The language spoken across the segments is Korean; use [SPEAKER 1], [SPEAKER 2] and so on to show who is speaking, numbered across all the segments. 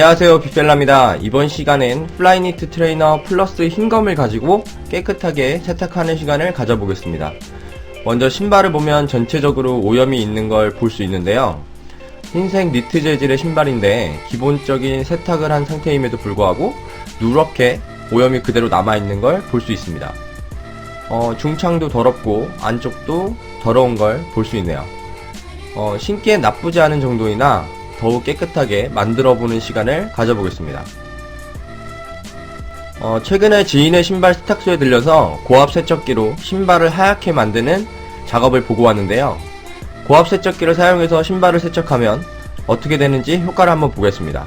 [SPEAKER 1] 안녕하세요 빅벨라입니다. 이번 시간엔 플라이니트 트레이너 플러스 흰검을 가지고 깨끗하게 세탁하는 시간을 가져보겠습니다. 먼저 신발을 보면 전체적으로 오염이 있는 걸 볼 수 있는데요. 흰색 니트 재질의 신발인데 기본적인 세탁을 한 상태임에도 불구하고 누렇게 오염이 그대로 남아있는 걸 볼 수 있습니다. 어, 중창도 더럽고 안쪽도 더러운 걸 볼 수 있네요. 어, 신기엔 나쁘지 않은 정도이나 더욱 깨끗하게 만들어보는 시간을 가져보겠습니다. 어, 최근에 지인의 신발 세탁소에 들려서 고압 세척기로 신발을 하얗게 만드는 작업을 보고 왔는데요. 고압 세척기를 사용해서 신발을 세척하면 어떻게 되는지 효과를 한번 보겠습니다.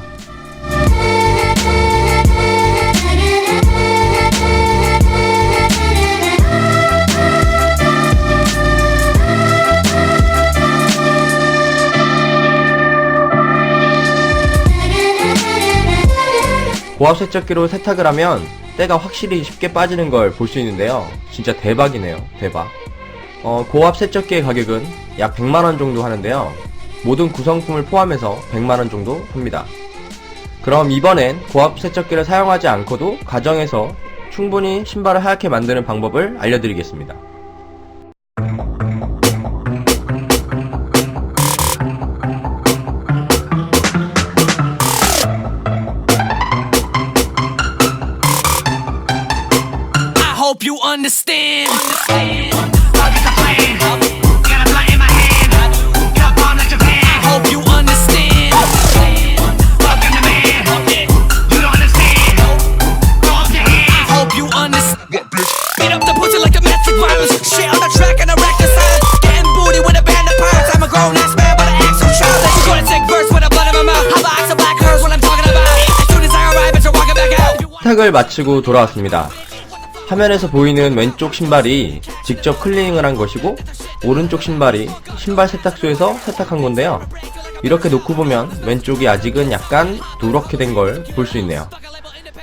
[SPEAKER 1] 고압 세척기로 세탁을 하면 때가 확실히 쉽게 빠지는 걸 볼 수 있는데요. 진짜 대박이네요. 대박. 어, 고압 세척기의 가격은 약 100만원 정도 하는데요. 모든 구성품을 포함해서 100만원 정도 합니다. 그럼 이번엔 고압 세척기를 사용하지 않고도 가정에서 충분히 신발을 하얗게 만드는 방법을 알려드리겠습니다.
[SPEAKER 2] Walking back out.
[SPEAKER 1] 세탁을 마치고 돌아왔습니다. 화면에서 보이는 왼쪽 신발이 직접 클리닝을 한 것이고 오른쪽 신발이 신발 세탁소에서 세탁한 건데요. 이렇게 놓고 보면 왼쪽이 아직은 약간 누렇게 된 걸 볼 수 있네요.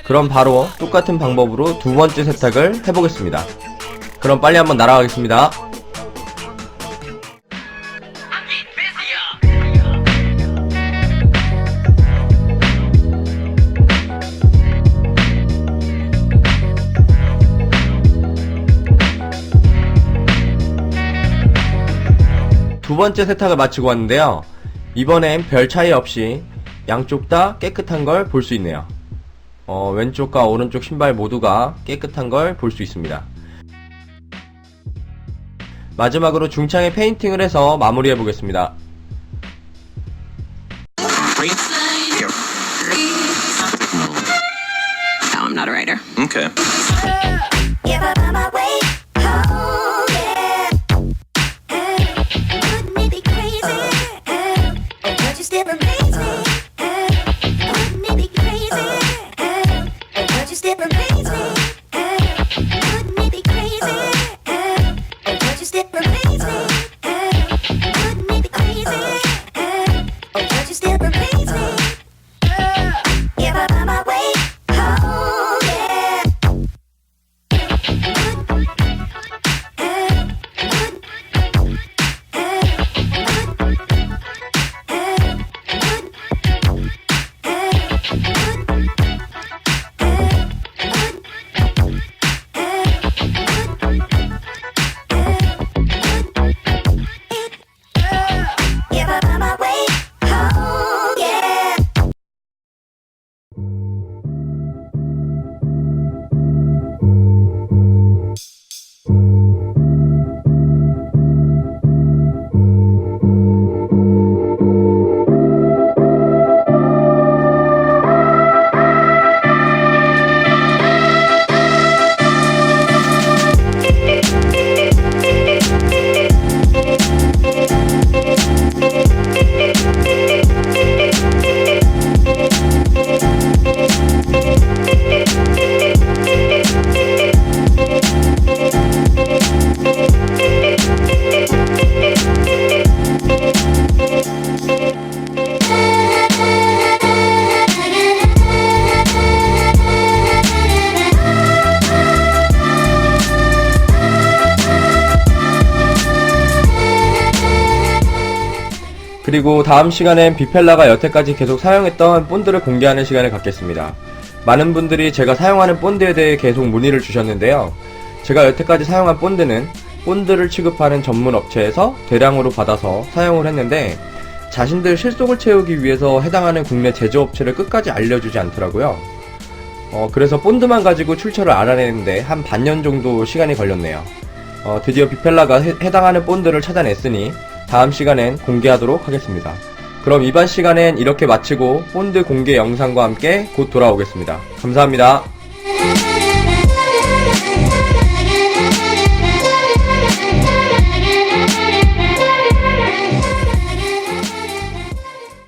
[SPEAKER 1] 그럼 바로 똑같은 방법으로 두 번째 세탁을 해보겠습니다. 그럼 빨리 한번 날아가겠습니다. 번째 세탁을 마치고 왔는데요. 이번엔 별 차이 없이 양쪽 다 깨끗한 걸 볼 수 있네요. 어, 왼쪽과 오른쪽 신발 모두가 깨끗한 걸 볼 수 있습니다. 마지막으로 중창에 페인팅을 해서 마무리해 보겠습니다.
[SPEAKER 3] Oh, would you still amaze
[SPEAKER 1] 그리고 다음 시간엔 비펠라가 여태까지 계속 사용했던 본드를 공개하는 시간을 갖겠습니다. 많은 분들이 제가 사용하는 본드에 대해 계속 문의를 주셨는데요. 제가 여태까지 사용한 본드는 본드를 취급하는 전문 업체에서 대량으로 받아서 사용을 했는데 자신들 실속을 채우기 위해서 해당하는 국내 제조업체를 끝까지 알려주지 않더라고요. 어, 그래서 본드만 가지고 출처를 알아내는데 한 반년 정도 시간이 걸렸네요. 어, 드디어 비펠라가 해, 해당하는 본드를 찾아냈으니 다음 시간엔 공개하도록 하겠습니다. 그럼 이번 시간엔 이렇게 마치고 본드 공개 영상과 함께 곧 돌아오겠습니다. 감사합니다.